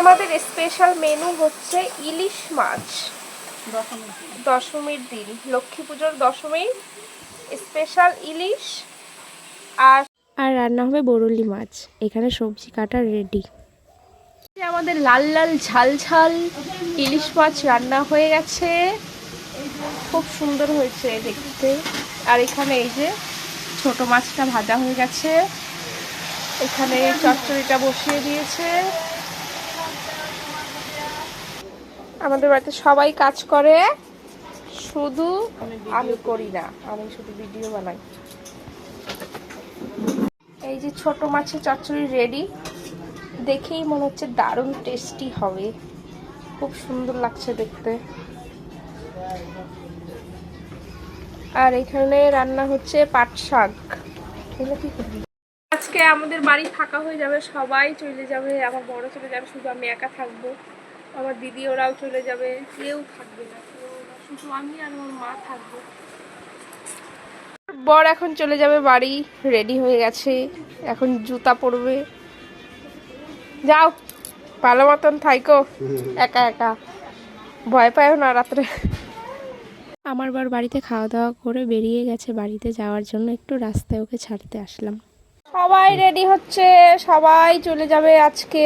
আমাদের special menu হচ্ছে ইলিশ মাছ। দশমীর দিন। লক্ষ্মী পুজোর দশমীর স্পেশাল ইলিশ আর আর রান্না হবে বরলি মাছ। এখানে সবজি কাটা রেডি আমাদের লাল লাল ঝাল ঝাল ইলিশ মাছ রান্না হয়ে গেছে। খুব সুন্দর হয়েছে দেখতে। আর এখানে এই যে ছোট মাছটা ভাজা হয়ে গেছে। এখানে চচ্চড়িটা বসিয়ে দিয়েছে। আমাদের বাড়িতে সবাই কাজ করে, শুধু আমি করি না, আমি শুধু ভিডিও বানাই। এই যে ছোট মাছের চচ্চড়ি রেডি দেখেই মনে হচ্ছে দারুণ টেস্টি হবে। খুব সুন্দর লাগছে দেখতে। আর এখানে রান্না হচ্ছে পাট শাক? আজকে আমাদের বাড়ি থাকা হয়ে যাবে, সবাই চলে যাবে, আমার বড় চলে যাবে, শুধু আমি একা থাকব। আমার দিদি ওরাও চলে যাবে কেউ থাকবে না। শুধু আমি আর আমার মা থাকব। বর এখন চলে যাবে বাড়ি রেডি হয়ে গেছে এখন জুতা পরবে। যাও ভালো মতন থাইকো। একা একা। ভয় পায় না রাত্রে। আমার বার বাড়িতে খাওয়া দাওয়া করে বেরিয়ে গেছে বাড়িতে যাওয়ার জন্য। একটু রাস্তায় ওকে ছাড়তে আসলাম। সবাই রেডি হচ্ছে সবাই চলে যাবে আজকে।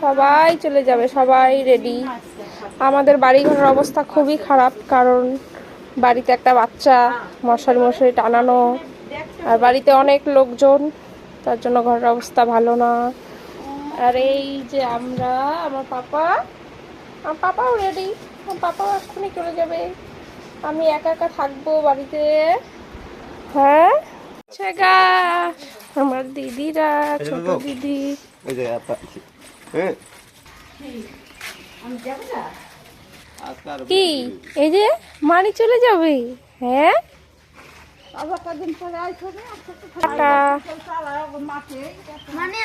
সবাই চলে যাবে সবাই রেডি আমাদের বাড়ি ঘরের অবস্থা খুবই খারাপ কারণ বাড়িতে একটা বাচ্চা মশারি মশারি টানানো আর বাড়িতে অনেক লোকজন তার জন্য ঘরের অবস্থা ভালো না। আর এই যে আমরা আমার পাপা আমার পাপাও রেডি আমার পাপাও এক্ষুনি চলে যাবে। আমি একা একা থাকব বাড়িতে। হ্যাঁ? আমার দিদিরা ছোট দিদি। কি? এই যে মানি চলে যাবে হ্যাঁ? টাটা। মানে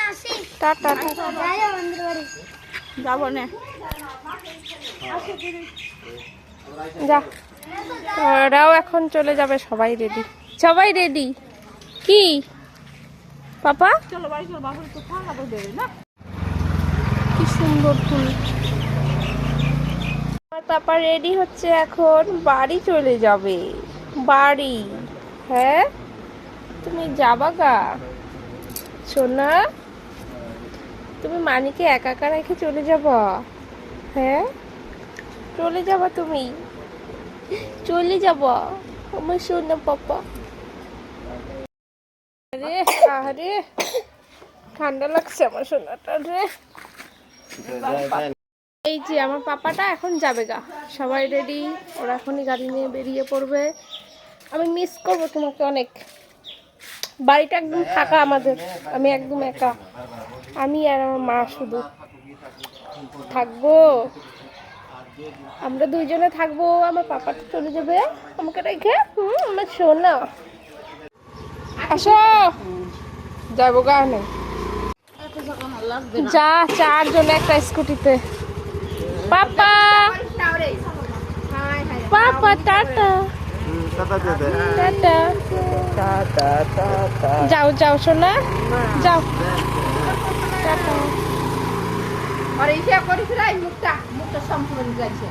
টাটা বাড়ি। যাব না। যা। ওরাও এখন চলে যাবে সবাই রেডি সবাই রেডি কি? পাপা? কি সুন্দর ফুল। পাপা রেডি হচ্ছে এখন বাড়ি চলে যাবে। বাড়ি। হ্যাঁ? তুমি যাবা গা। সোনা, তুমি মানিকে একা একা রেখে চলে যাবা। হ্যাঁ? চলে যাবা তুমি। চলে যাবা আমার সোনা পাপা। আরে আরে। ঠান্ডা লাগছে আমার সোনাটা রে। এই যে আমার পাপাটা এখন যাবে গা। সবাই রেডি ওরা এখনই গাড়ি নিয়ে বেরিয়ে পড়বে। আমি মিস করব তোমাকে অনেক। বাড়িটা একদম ফাঁকা আমাদের। আমি একদম একা। আমি আর আমার মা শুধু। থাকব। আমরা দুইজনে থাকব, আমার পাপাটা চলে যাবে। আমাকে রেখে? হুম, আমার সোনা আসো। যাব গানে যা চারজন একটা স্কুটিতে। পাপা! Papa, tata. যাও যাও, সোনা। যাও। আর ইসে করিস মুখটা মুখটা সম্পূর্ণ গেছে।